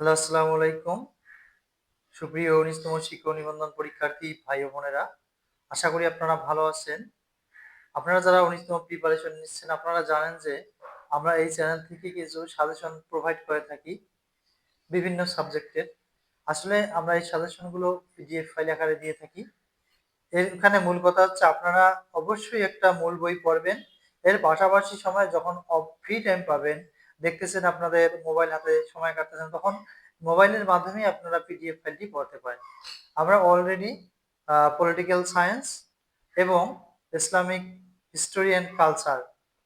Hello, আসসালামু আলাইকুম। সুপ্রিয় উনিশতম শিক্ষক নিবন্ধন পরীক্ষার্থী ভাই ও বোনেরা, আশা করি আপনারা ভালো আছেন। আপনারা যারা উনিশতম প্রিপারেশন নিচ্ছেন, আপনারা জানেন যে আমরা এই চ্যানেল থেকে কিছু সাজেশন প্রোভাইড করে থাকি বিভিন্ন সাবজেক্টের আসলে আমরা এই সাজেশনগুলো পিডিএফ ফাইল আকারে দিয়ে থাকি। এখানে মূল কথা হচ্ছে আপনারা অবশ্যই একটা মূল বই পড়বেন। এর পাশাপাশি সময় যখন ফ্রি টাইম পাবেন দেখতেছেন আপনাদের মোবাইল হাতে সময় কাটতেছেন, তখন মোবাইলের মাধ্যমে আপনারা পিডিএফ ফাইলটি পড়তে পারেন। আমরা অলরেডি পলিটিক্যাল সায়েন্স এবং ইসলামিক হিস্টোরি অ্যান্ড কালচার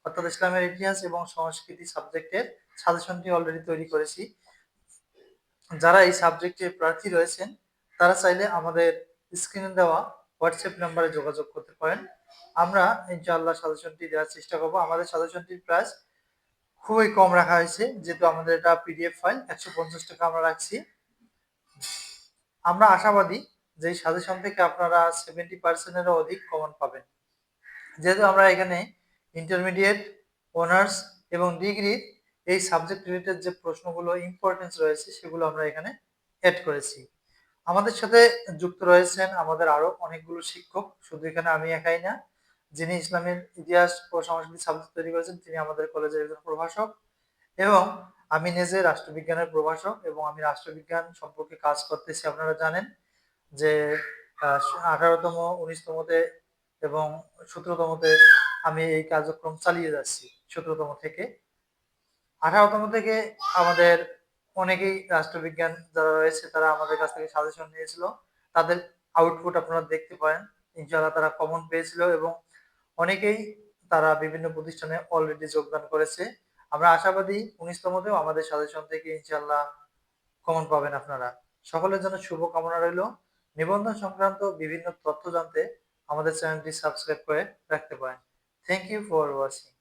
অর্থাৎ ইসলামের ইতিহাস এবং সংস্কৃতি সাবজেক্টের সাজেশনটি অলরেডি তৈরি করেছি। যারা এই সাবজেক্টে প্রার্থী রয়েছেন, তারা চাইলে আমাদের স্ক্রিনে দেওয়া হোয়াটসঅ্যাপ নাম্বারে যোগাযোগ করতে পারেন। আমরা ইনশাআল্লাহ সাজেশনটি দেওয়ার চেষ্টা করব। আমাদের সাজেশনটির প্রাইস খুবই কম রাখা হয়েছে, যেহেতু আমাদের এটা পিডিএফ ফাইল একশো পঞ্চাশ টাকা আমরা রাখছি। আমরা আশাবাদী যে সাজেশন থেকে আপনারা সেভেন্টি পার্সেন্টেরও অধিক কমন পাবেন। যেহেতু আমরা এখানে ইন্টারমিডিয়েট অনার্স এবং ডিগ্রির এই সাবজেক্ট রিলেটেড যে প্রশ্নগুলো ইম্পর্টেন্স রয়েছে, সেগুলো আমরা এখানে অ্যাড করেছি। আমাদের সাথে যুক্ত রয়েছেন আমাদের আরও অনেকগুলো শিক্ষক, শুধু এখানে আমি একাই না যিনি ইসলামের ইতিহাস ও সংস্কৃতি সাবজেক্ট তৈরি করেছেন, তিনি আমাদের কলেজের একজন প্রভাষক এবং আমি নিজে রাষ্ট্রবিজ্ঞানের প্রভাষক এবং আমি রাষ্ট্রবিজ্ঞান সম্পর্কে কাজ করতেছি। আপনারা জানেন যে আঠারোতম, উনিশতমতে এবং সতেরোতমতে আমি এই কার্যক্রম চালিয়ে যাচ্ছি, সতেরোতম থেকে। আঠারোতম থেকে আমাদের অনেকেই রাষ্ট্রবিজ্ঞান যারা রয়েছে, তারা আমাদের কাছ থেকে সাজেশন নিয়েছিল। তাদের আউটপুট আপনারা দেখতে পারেন। ইনশাআল্লাহ তারা কমন পেয়েছিল এবং অনেকেই তারা বিভিন্ন প্রতিষ্ঠানে অলরেডি যোগদান করেছে। আমরা আশাবাদী উনিশতমতেও আমাদের সাজেশন থেকে ইনশাল্লাহ কমন পাবেন আপনারা। সকলের জন্য শুভকামনা রইল। নিবন্ধন সংক্রান্ত বিভিন্ন তথ্য জানতে আমাদের চ্যানেলটি সাবস্ক্রাইব করে রাখতে পারেন। Thank you for watching